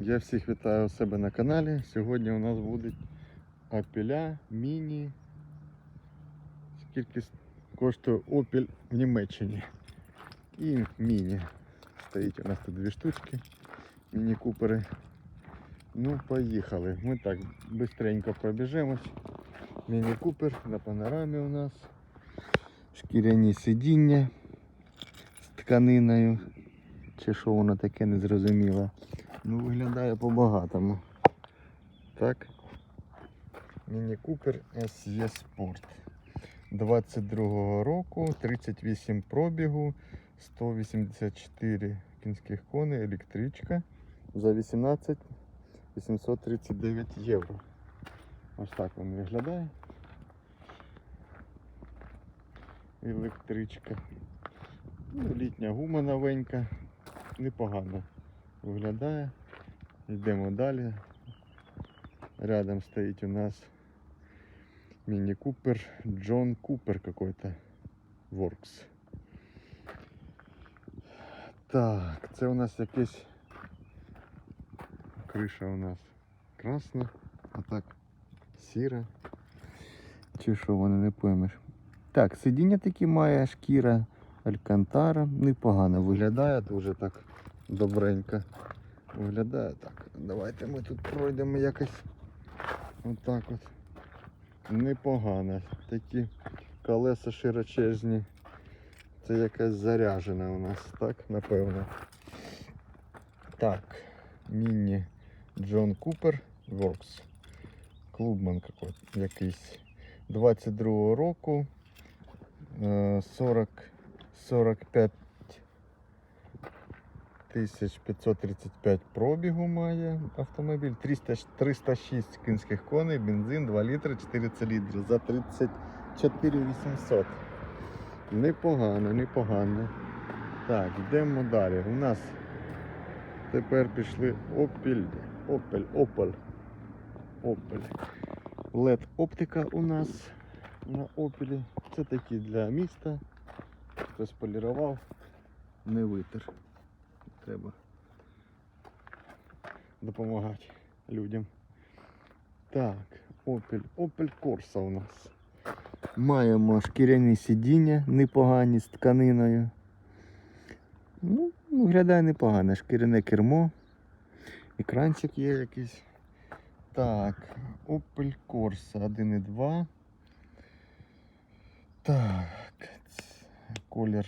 Я всіх вітаю у себе на каналі. Сьогодні у нас будуть Опеля міні. Скільки коштує Opel в Німеччині. І міні. Стоїть у нас тут дві штучки. Міні-купери. Ну, поїхали. Ми так быстренько пробіжемось. Міні-купер на панорамі у нас. Шкіряні сидіння з тканиною. Чи що воно таке незрозуміло. Ну, виглядає по-багатому. Так. Міні Купер SE Sport. 22-го року, 38 пробігу, 184 кінських коней, електричка за 18 839 євро. Ось так він виглядає. Електричка. Ну, літня гума новенька. Непогано виглядає. Йдемо далі. Рядом стоїть у нас Міні Купер, Джон Купер какой-то. Works. Так, це у нас якийсь криша у нас красна, а так сіра. Чи що воно не поймеш. Так, сидіння такі має, шкіра Алькантара. Непогано виглядає, дуже так добренько виглядає. Так, давайте ми тут пройдемо якось отак от. Непогано. Такі колеса широчезні. Це якась заряжена у нас, так, напевно. Так, міні Джон Купер Works. Клубман якийсь. 22 року. е, 40 45 1535 пробігу має автомобіль, 300, 306 кінських коней, бензин, 2 літри, 4 циліндри за 34 800. Непогано, непогано. Так, йдемо далі. У нас тепер пішли Opel, Opel, Opel, Opel. LED оптика у нас на Opel. Це такі для міста. Хтось полірував, не витер. Треба допомагати людям. Так, Opel, Opel Corsa у нас. Маємо шкіряні сидіння непогані з тканиною. Ну, виглядає непогано. Шкіряне кермо. Екранчик є якийсь. Так, Opel Corsa 1.2. Так, колір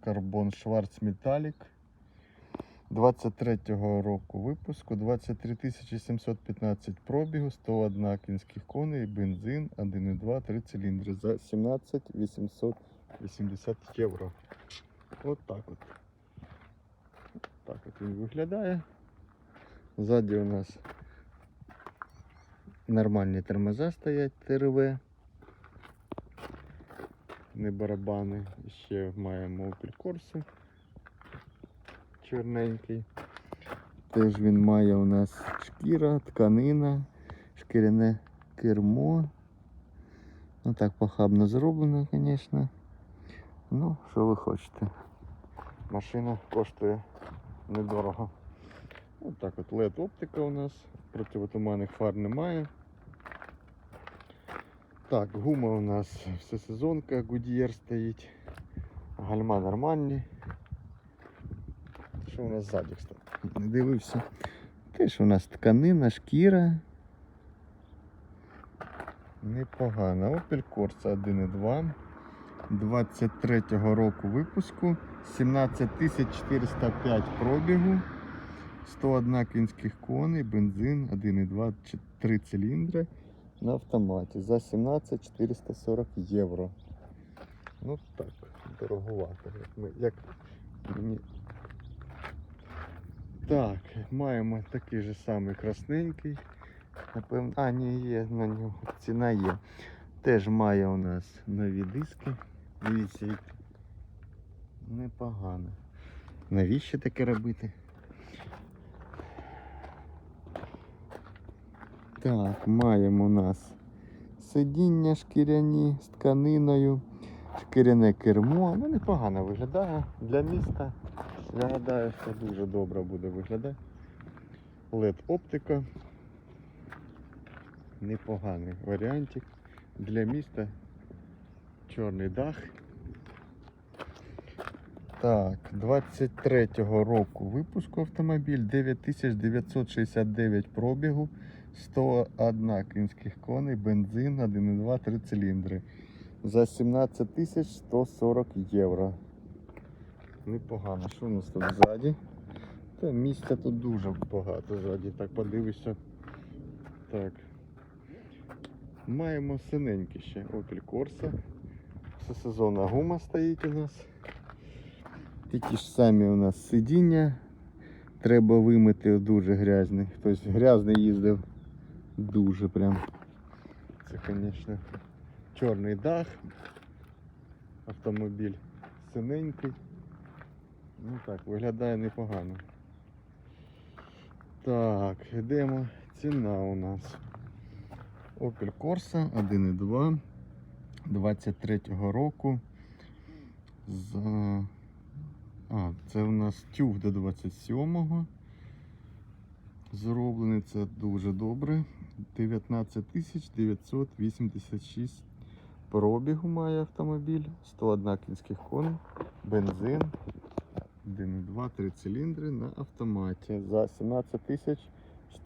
карбон Шварц Металік. 23-го року випуску, 23 715 пробігу, 101 кінських коней, бензин, 1,2, 3 циліндри за 17 880 євро. От так от. Так от він виглядає. Ззаді у нас нормальні тормоза стоять ТРВ. Не барабани. Ще маємо Opel Corsa чорненький. Теж він має у нас шкіра, тканина, шкіряне кермо. Ну так похабно зроблено, звісно. Ну, що ви хочете. Машина коштує недорого. Ось так от LED оптика у нас. Противотуманних фар немає. Так, гума у нас всесезонка, Goodyear стоїть. Гальма нормальні. Що у нас ззаді, кстати? Не дивився. Теж у нас тканина, шкіра. Непогано. Opel Corsa 1.2. 23-го року випуску. 17 405 пробігу. 101 кінських коней, бензин, 1,2, 3 циліндри на автоматі за 17 440 євро. Ну так, дороговато. Як, ми, як мені так, маємо такий же самий красненький. Напевно, а, ні, є на нього ціна є. Теж має у нас нові диски. Дивіться, як непогано. Навіщо таке робити? Так, маємо у нас сидіння шкіряні з тканиною, шкіряне кермо. Ну, непогано виглядає для міста. Я гадаю, що дуже добре буде виглядати. LED оптика. Непоганий варіантик. Для міста чорний дах. Так, 23-го року випуску автомобіль 9969 пробігу, 101 кінських коней, бензин 1,2 3 циліндри. За 17 140 євро. Непогано. Що у нас тут ззаді? Та місця тут дуже багато ззаді. Так подивишся. Так. Маємо синенький ще Opel Corsa. Всесезонна гума стоїть у нас. Такі ж самі у нас сидіння. Треба вимити дуже грязний. Хтось грязний їздив. Дуже прям. Це, звісно, чорний дах. Автомобіль синенький. Ну так, виглядає непогано. Так, йдемо. Ціна у нас. Opel Corsa 1.2 23-го року. За... А, це у нас тюг до 27-го. Зроблений це дуже добре. 19 986 пробігу має автомобіль, 101 кінських коней, бензин, 1,2 3 циліндри на автоматі за 17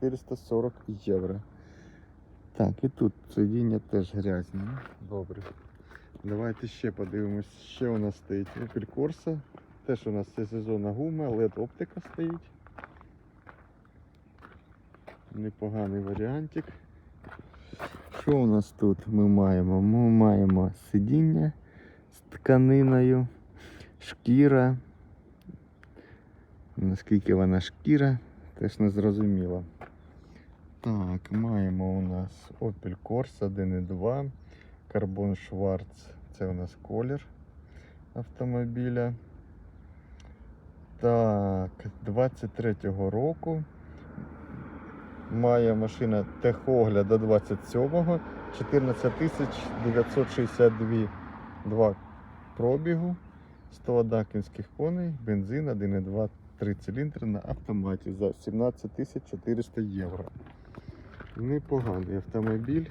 440 євро. Так, і тут сидіння теж грязні. ну, Добре. Давайте ще подивимось, ще у нас стоїть Opel Corsa. Теж у нас це сезонна гума, LED оптика стоїть. Непоганий варіантик. Що у нас тут ми маємо? Ми маємо сидіння з тканиною, шкіра. Наскільки вона шкіра, теж не зрозуміло. Так, маємо у нас Opel Corsa 1.2, Carbon Schwarz, це у нас колір автомобіля. Так, 23-го року. Має машина техогляд до 27-го, 14 962 2 пробігу, 101 кінських коней, бензин 1,2 3 циліндри на автоматі за 17 400 євро. Непоганий автомобіль.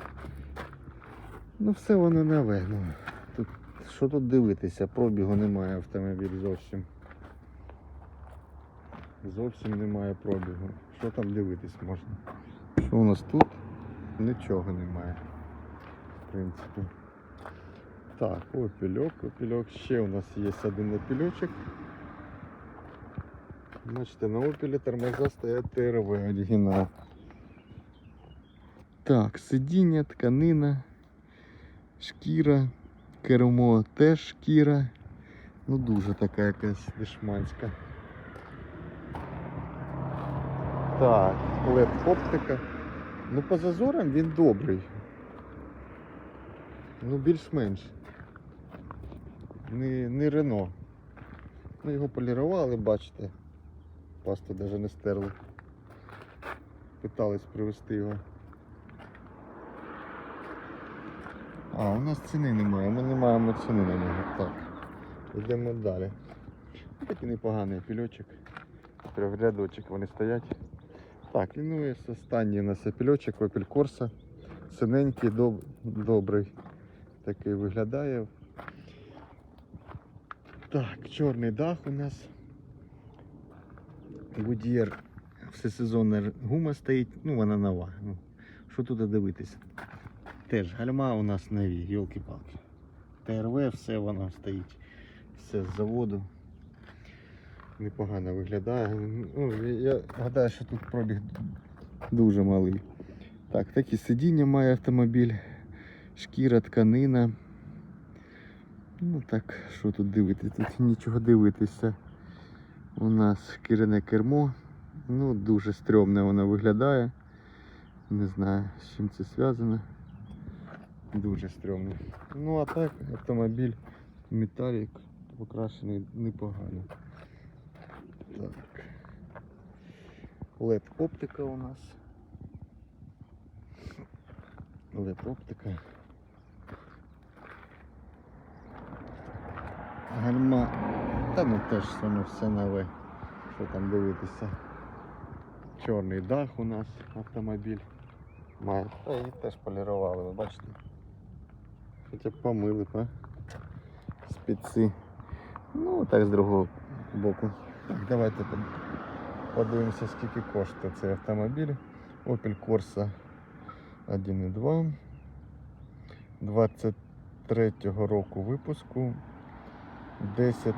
Ну, все воно. Ну, тут, що тут дивитися? Пробігу немає автомобіль зовсім. Зовсім немає пробігу. Що там дивитись можна? Що у нас тут? Нічого немає. В принципі. Так, опільок, опільок. Ще у нас є один опільочок. Бачите, на опілі тормоза стоять ТРВ оригінал. Так, сидіння, тканина, шкіра, кермо теж шкіра. Ну дуже така якась дешманська. Так, LED оптика. Ну по зазорам він добрий. Ну більш-менш. Не, не Рено. Ну його полірували, бачите. Пасту навіть не стерли. Питались привезти його. А, у нас ціни немає, ми не маємо ціни на нього. Так. Йдемо далі. Такий непоганий пільочок. Прям в рядочок вони стоять. Так, і ну і останній у нас пільочок Opel Corsa. Синенький, доб... добрий. Такий виглядає. Так, чорний дах у нас. Goodyear всесезонна гума стоїть, ну вона нова. Ну, що тут дивитися? Теж гальма у нас нові, йолки-палки. ТРВ, все воно стоїть. Все з заводу. Непогано виглядає. Ну, я гадаю, що тут пробіг дуже малий. Так, такі сидіння має автомобіль, шкіра, тканина. Ну так, що тут дивитися? Тут нічого дивитися. У нас шкіряне кермо. Ну, дуже стрьомне воно виглядає. Не знаю, з чим це зв'язано. Дуже стрьомне. Ну а так, автомобіль металік покрашений непогано. Так. LED оптика у нас. LED оптика. Гальма. Та ну теж воно все нове. Що там дивитися. Чорний дах у нас автомобіль має. Та її теж полірували, ви бачите. Хоча б помили, па. Спеці. Ну, так з другого боку. Так, давайте под- подивимося, скільки коштує цей автомобіль. Opel Corsa 1.2. 23-го року випуску. 10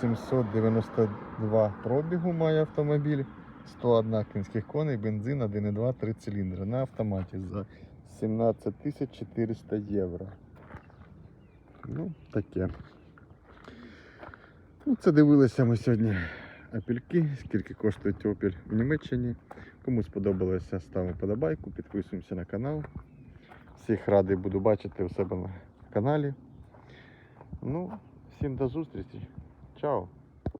792 пробігу має автомобіль. 101 кінських коней, бензин 1,2, 3 циліндри на автоматі за 17 400 євро. Ну, таке. Ну, це дивилися ми сьогодні апельки, скільки коштують опіль в Німеччині. Кому сподобалося, ставимо подобайку, підписуємося на канал. Всіх радий буду бачити у себе на каналі. Ну, всім до зустрічі. Чао!